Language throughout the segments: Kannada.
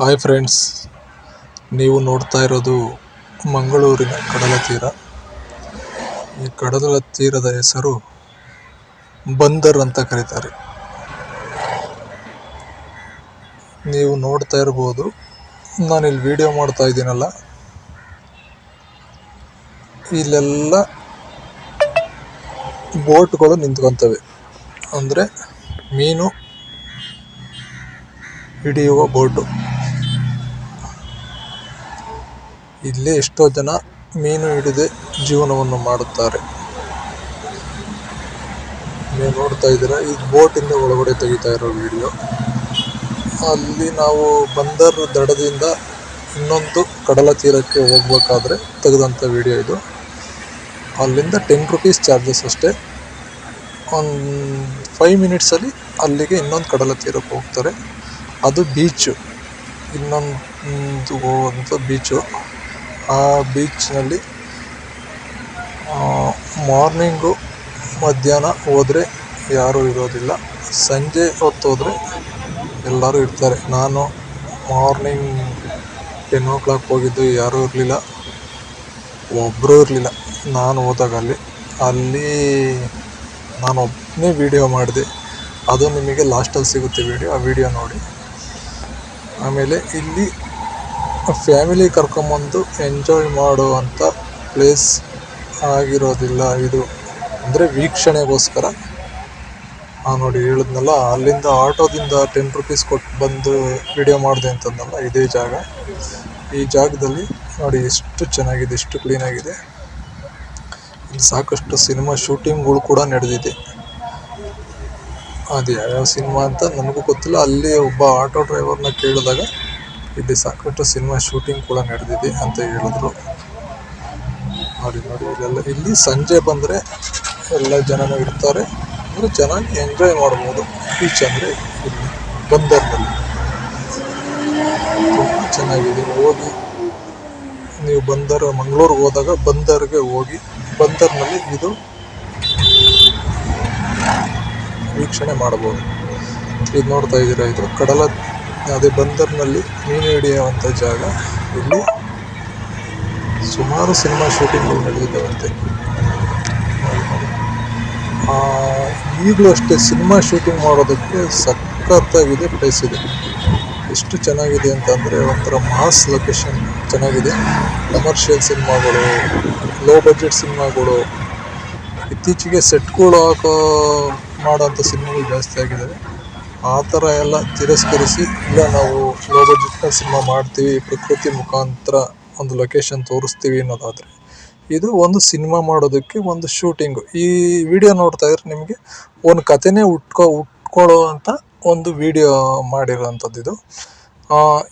ಹಾಯ್ ಫ್ರೆಂಡ್ಸ್ ನೀವು ನೋಡ್ತಾ ಇರೋದು ಮಂಗಳೂರಿನ ಕಡಲ ತೀರ. ಈ ಕಡಲ ತೀರದ ಹೆಸರು ಬಂದರ್ ಅಂತ ಕರೀತಾರೆ. ನೀವು ನೋಡ್ತಾ ಇರ್ಬೋದು ಇಲ್ಲಿ ವಿಡಿಯೋ ಮಾಡ್ತಾ ಇದ್ದೀನಲ್ಲ. ಇಲ್ಲೆಲ್ಲ ಬೋಟ್ಗಳು ನಿಂತ್ಕೊತವೆ. ಅಂದರೆ ಮೀನು ಹಿಡಿಯುವ ಬೋಟು. ಇಲ್ಲಿ ಎಷ್ಟೋ ಜನ ಮೀನು ಹಿಡಿದು ಜೀವನವನ್ನು ಮಾಡುತ್ತಾರೆ. ನೀವು ನೋಡ್ತಾ ಇದ್ದೀರಾ, ಈ ಬೋಟಿಂದ ಒಳಗಡೆ ತೆಗಿತಾ ಇರೋ ವಿಡಿಯೋ. ಅಲ್ಲಿ ನಾವು ಬಂದರ್ ದಡದಿಂದ ಇನ್ನೊಂದು ಕಡಲ ತೀರಕ್ಕೆ ಹೋಗ್ಬೇಕಾದ್ರೆ ತೆಗೆದಂಥ ವಿಡಿಯೋ ಇದು. ಅಲ್ಲಿಂದ ಟೆನ್ ರುಪೀಸ್ ಚಾರ್ಜಸ್ ಅಷ್ಟೇ. ಒಂದು ಫೈವ್ ಮಿನಿಟ್ಸಲ್ಲಿ ಅಲ್ಲಿಗೆ ಇನ್ನೊಂದು ಕಡಲ ತೀರಕ್ಕೆ ಹೋಗ್ತಾರೆ. ಅದು ಬೀಚು ಇನ್ನೊಂದು ಹೋಗುವಂಥ ಬೀಚು ಆ ಬೀಚ್ನಲ್ಲಿ ಮಾರ್ನಿಂಗು ಮಧ್ಯಾಹ್ನ ಹೋದರೆ ಯಾರೂ ಇರೋದಿಲ್ಲ. ಸಂಜೆ ಹೊತ್ತು ಹೋದರೆ ಎಲ್ಲರೂ ಇರ್ತಾರೆ. ನಾನು ಮಾರ್ನಿಂಗ್ ಟೆನ್ ಓ ಕ್ಲಾಕ್ ಹೋಗಿದ್ದು ಯಾರೂ ಇರಲಿಲ್ಲ. ಒಬ್ಬರೂ ಇರಲಿಲ್ಲ. ನಾನು ಹೋದಾಗ ಅಲ್ಲಿ ಅಲ್ಲಿ ನಾನು ಒಬ್ಬನೇ ವೀಡಿಯೋ ಮಾಡಿದೆ. ಅದು ನಿಮಗೆ ಲಾಸ್ಟಲ್ಲಿ ಸಿಗುತ್ತೆ ವೀಡಿಯೋ ಆ ವಿಡಿಯೋ ನೋಡಿ. ಆಮೇಲೆ ಇಲ್ಲಿ ಫ್ಯಾಮಿಲಿ ಕರ್ಕೊಂಬಂದು ಎಂಜಾಯ್ ಮಾಡುವಂಥ ಪ್ಲೇಸ್ ಆಗಿರೋದಿಲ್ಲ ಇದು. ಅಂದರೆ ವೀಕ್ಷಣೆಗೋಸ್ಕರ. ಹಾಂ ನೋಡಿ ಹೇಳಿದ್ನಲ್ಲ, ಅಲ್ಲಿಂದ ಆಟೋದಿಂದ ಟೆನ್ ರುಪೀಸ್ ಕೊಟ್ಟು ಬಂದು ವಿಡಿಯೋ ಮಾಡಿದೆ ಅಂತಂದಲ್ಲ, ಇದೇ ಜಾಗ. ಈ ಜಾಗದಲ್ಲಿ ನೋಡಿ ಎಷ್ಟು ಚೆನ್ನಾಗಿದೆ, ಎಷ್ಟು ಕ್ಲೀನಾಗಿದೆ ಇಲ್ಲಿ ಸಾಕಷ್ಟು ಸಿನಿಮಾ ಶೂಟಿಂಗ್ಗಳು ಕೂಡ ನಡೆದಿದೆ. ಅದು ಯಾವ್ಯಾವ ಸಿನಿಮಾ ಅಂತ ನನಗೂ ಗೊತ್ತಿಲ್ಲ. ಅಲ್ಲಿ ಒಬ್ಬ ಆಟೋ ಡ್ರೈವರ್ನ ಕೇಳಿದಾಗ ಇಲ್ಲಿ ಸಾಕಷ್ಟು ಸಿನಿಮಾ ಶೂಟಿಂಗ್ ಕೂಡ ನಡೆದಿದೆ ಅಂತ ಹೇಳಿದ್ರು. ನೋಡಿ ನೋಡಿ, ಇಲ್ಲೆಲ್ಲ, ಇಲ್ಲಿ ಸಂಜೆ ಬಂದರೆ ಎಲ್ಲ ಜನನೂ ಇರ್ತಾರೆ. ಅಂದರೆ ಚೆನ್ನಾಗಿ ಎಂಜಾಯ್ ಮಾಡ್ಬೋದು. ಬೀಚ್ ಅಂದರೆ ಇಲ್ಲಿ ಬಂದರ್ನಲ್ಲಿ. ತುಂಬ ಚೆನ್ನಾಗಿದೆ. ಹೋಗಿ ನೀವು ಬಂದರ್ ಮಂಗಳೂರಿಗೆ ಹೋದಾಗ ಬಂದರ್ಗೆ ಹೋಗಿ, ಬಂದರ್ನಲ್ಲಿ ಇದು ವೀಕ್ಷಣೆ ಮಾಡ್ಬೋದು. ಇದು ನೋಡ್ತಾ ಇದ್ದೀರಾ, ಇದು ಕಡಲ ಅದೇ ಬಂದರ್ನಲ್ಲಿ ಮೀನು ಹಿಡಿಯುವಂಥ ಜಾಗ ಇಲ್ಲಿ ಸುಮಾರು ಸಿನಿಮಾ ಶೂಟಿಂಗ್ಗಳು ನಡೆದಿದ್ದಾವಂತೆ. ಈಗಲೂ ಅಷ್ಟೇ ಸಿನಿಮಾ ಶೂಟಿಂಗ್ ಮಾಡೋದಕ್ಕೆ ಸಖತ್ತಾಗಿದೆ ಪ್ಲೇಸ್ ಇದೆ. ಎಷ್ಟು ಚೆನ್ನಾಗಿದೆ ಅಂತಂದರೆ ಒಂಥರ ಮಾಸ್ ಲೊಕೇಶನ್ ಚೆನ್ನಾಗಿದೆ. ಕಮರ್ಷಿಯಲ್ ಸಿನಿಮಾಗಳು ಲೋ ಬಜೆಟ್ ಸಿನಿಮಾಗಳು, ಇತ್ತೀಚೆಗೆ ಸೆಟ್ಗಳು ಹಾಕೋ ಮಾಡೋಂಥ ಸಿನಿಮಾಗಳು ಜಾಸ್ತಿ ಆಗಿದ್ದಾವೆ ಆ ಥರ ಎಲ್ಲ ತಿರಸ್ಕರಿಸಿ ಇಲ್ಲ ನಾವು ಲೋ ಬಜೆಟ್ನ ಸಿನಿಮಾ ಮಾಡ್ತೀವಿ, ಪ್ರಕೃತಿ ಮುಖಾಂತರ ಒಂದು ಲೊಕೇಶನ್ ತೋರಿಸ್ತೀವಿ ಅನ್ನೋದಾದರೆ, ಇದು ಒಂದು ಸಿನಿಮಾ ಮಾಡೋದಕ್ಕೆ ಒಂದು ಶೂಟಿಂಗು ಈ ವಿಡಿಯೋ ನೋಡ್ತಾ ಇದ್ರೆ ನಿಮಗೆ ಒಂದು ಕಥೆನೇ ಉಟ್ಕೊ ಉಟ್ಕೊಳ್ಳೋ ಅಂತ ಒಂದು ವಿಡಿಯೋ ಮಾಡಿರೋವಂಥದ್ದು ಇದು.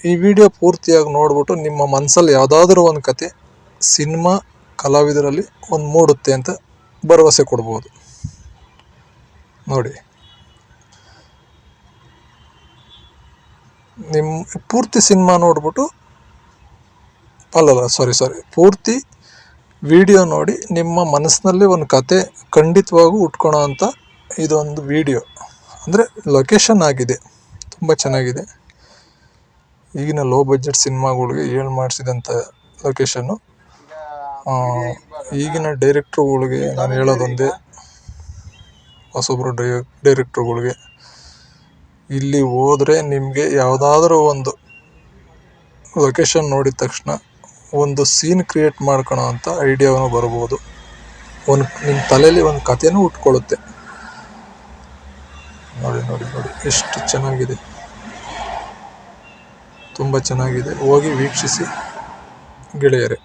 ಈ ವಿಡಿಯೋ ಪೂರ್ತಿಯಾಗಿ ನೋಡ್ಬಿಟ್ಟು ನಿಮ್ಮ ಮನಸ್ಸಲ್ಲಿ ಯಾವುದಾದ್ರೂ ಒಂದು ಕತೆ ಸಿನಿಮಾ ಕಲಾವಿದರಲ್ಲಿ ಒಂದು ಮೂಡುತ್ತೆ ಅಂತ ಭರವಸೆ ಕೊಡ್ಬೋದು. ನೋಡಿ. ನಿಮ್ಮ ಪೂರ್ತಿ ಸಿನಿಮಾ ನೋಡ್ಬಿಟ್ಟು ಅಲ್ಲಲ್ಲ ಸಾರಿ ಸಾರಿ ಪೂರ್ತಿ ವಿಡಿಯೋ ನೋಡಿ, ನಿಮ್ಮ ಮನಸ್ಸಿನಲ್ಲಿ ಒಂದು ಕತೆ ಖಂಡಿತವಾಗೂ ಉಟ್ಕೊಳೋ ಅಂಥ ಇದೊಂದು ವಿಡಿಯೋ ಅಂದರೆ ಲೊಕೇಶನ್ ಆಗಿದೆ. ತುಂಬ ಚೆನ್ನಾಗಿದೆ. ಈಗಿನ ಲೋ ಬಜೆಟ್ ಸಿನಿಮಾಗಳಿಗೆ ಹೇಳಿ ಮಾಡಿಸಿದಂಥ ಲೊಕೇಶನ್ನು ಈಗಿನ ಡೈರೆಕ್ಟ್ರುಗಳಿಗೆ ನಾನು ಹೇಳೋದೊಂದೇ ಹೊಸೊಬ್ಬರು ಡೈ ಡೈರೆಕ್ಟ್ರುಗಳಿಗೆ ಇಲ್ಲಿ ಹೋದ್ರೆ ನಿಮಗೆ ಯಾವುದಾದ್ರೂ ಒಂದು ಲೊಕೇಶನ್ ನೋಡಿದ ತಕ್ಷಣ ಒಂದು ಸೀನ್ ಕ್ರಿಯೇಟ್ ಮಾಡ್ಕೊಳೋ ಅಂತ ಐಡಿಯಾನು ಬರ್ಬೋದು. ಒಂದು ನಿಮ್ಮ ತಲೆಯಲ್ಲಿ ಒಂದು ಕಥೆನೂ ಉಟ್ಕೊಳ್ಳುತ್ತೆ ನೋಡಿ ನೋಡಿ ನೋಡಿ, ಎಷ್ಟು ಚೆನ್ನಾಗಿದೆ. ತುಂಬ ಚೆನ್ನಾಗಿದೆ. ಹೋಗಿ ವೀಕ್ಷಿಸಿ ಗೆಳೆಯರೆ.